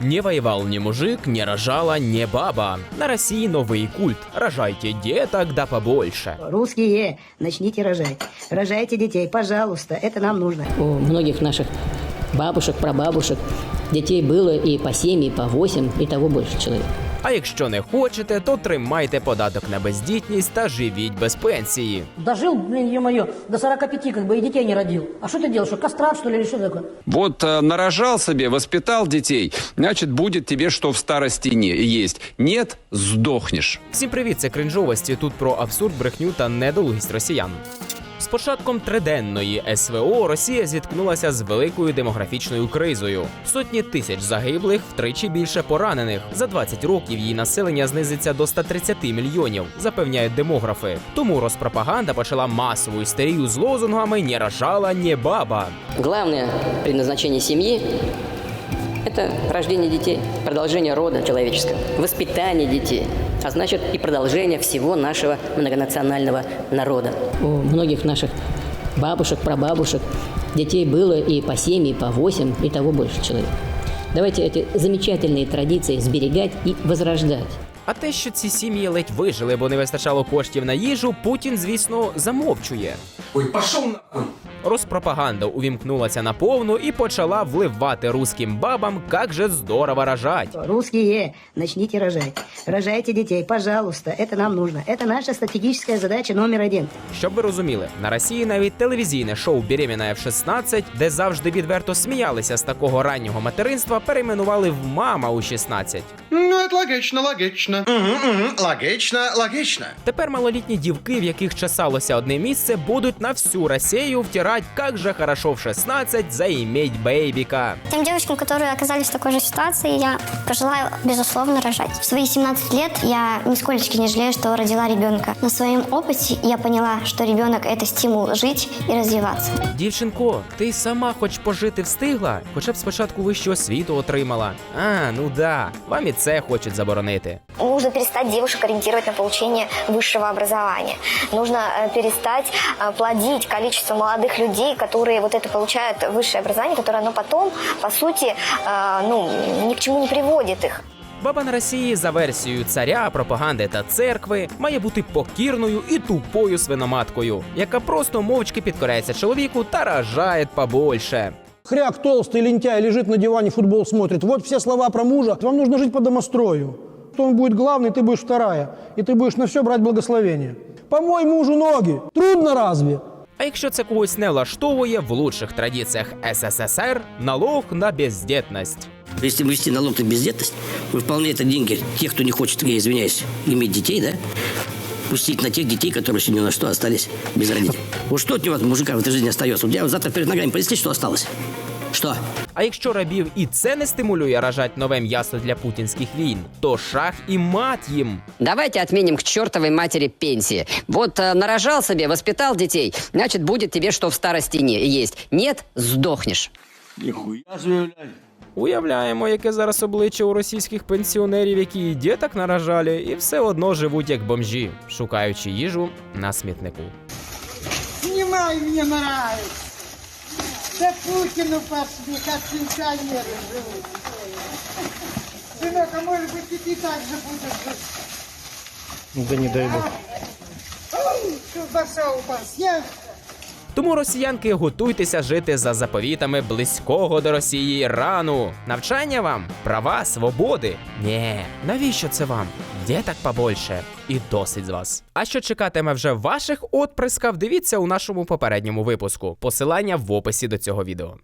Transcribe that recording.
Не воевал ни мужик, не рожала, не баба. На России новый культ. Рожайте деток да побольше. Русские, начните рожать. Рожайте детей, пожалуйста, это нам нужно. У многих наших бабушек, прабабушек детей было и по 7, и по 8, и того больше человек. А якщо не хочете, то тримайте податок на бездітність та живіть без пенсії. Дожил, блин, ё-моё, до 45, как бы и детей не родил. А что ты делал, что кастрат, что ли, или что такое? Вот э, нарожал себе, воспитал детей, значит, будет тебе что в старости не есть. Нет, сдохнешь. Всім привіт, це кринжовості. Тут про абсурд, брехню та недолугість росіян. Початком триденної СВО Росія зіткнулася з великою демографічною кризою. Сотні тисяч загиблих, втричі більше поранених. За 20 років її населення знизиться до 130 мільйонів, запевняють демографи. Тому розпропаганда почала масову істерію з лозунгами «Не рожала, не баба». Главное предназначение семьи – это рождение детей, продолжение рода человеческого, воспитание детей, а значит и продолжение всего нашего многонационального народа. У многих наших бабушек, прабабушек детей было и по 7, и по 8, и того больше человек. Давайте эти замечательные традиции сберегать и возрождать. А те, що ці сім'ї ледь вижили, бо не вистачало коштів на їжу, Путін, звісно, замовчує. Ой, пошел нахуй! Розпропаганда увімкнулася на повну і почала вливати руським бабам, як же здорово рожать. Русские, начните рожать. Рожайте детей, пожалуйста, это нам нужно. Это наша стратегическая задача номер один. Щоб ви розуміли, на Росії навіть телевізійне шоу «Беременна в 16», де завжди відверто сміялися з такого раннього материнства, перейменували в мама у 16. Ну, это логично, логично. Угу, угу, логично, логично. Тепер малолітні дівки, в яких чесалося одне місце, будуть на всю Росію втирать, як же хорошо в 16 заиметь бейбіка. Тем девочкам, которые оказались в такой же ситуации, я пожелаю, безусловно, рожать. В свои 17 лет я нисколечки не жалею, что родила ребенка. На своем опыте я поняла, что ребенок – это стимул жить и развиваться. Дівчинко, ти сама хоч пожити встигла, хоча б спочатку вищу освіту отримала. А, ну да, вам і це хочуть заборонити. Нужно перестать девушек ориентировать на получение высшего образования. Нужно э, перестать э, плодить количество молодых людей, которые вот это получают высшее образование, которое оно потом, по сути, э, ну, ни к чему не приводит их. Баба на Росії за версією царя, пропаганди та церкви має бути покірною і тупою свиноматкою, яка просто мовчки підкоряється чоловіку та рожає побольше. Хряк толстый лентяй лежит на диване, футбол смотрит. Вот все слова про мужа. Вам нужно жить по домострою. Что он будет главный, ты будешь вторая. И ты будешь на все брать благословение. Помой мужу ноги. Трудно разве? А якщо це когось не влаштовує, в лучших традиціях СССР налог на бездітність. Если ввести налог на бездетность, выполняет это деньги тех, кто не хочет, я извиняюсь, иметь детей, да? Пустить на тех детей, которые сегодня на что остались без родителей. Вот что от него, от мужика в этой жизни остается? Вот я вот завтра перед ногами понесли, что осталось? Что? А якщо рабів і це не стимулює рожать нове м'ясо для путінських війн, то шах і мат їм. Давайте отменим к чертовой матери пенсии. Вот э, нарожал себе, воспитал детей, значит, будет тебе что в старости не есть. Нет, сдохнешь. Уявляємо, яке зараз обличчя у російських пенсіонерів, які і діток наражали, і все одно живуть як бомжі, шукаючи їжу на смітнику. Снимай, мне нравится. Да Путину пошли, как пенсионеры живут. Сынок, а может быть и ты так же будешь жить? Да не дай бог. Колбаса у вас есть? Тому росіянки готуйтеся жити за заповітами близького до Росії Ірану. Навчання вам, права, свободи. Нє, навіщо це вам? Діток побольше і досить з вас. А що чекатиме вже ваших отприсків, дивіться у нашому попередньому випуску. Посилання в описі до цього відео.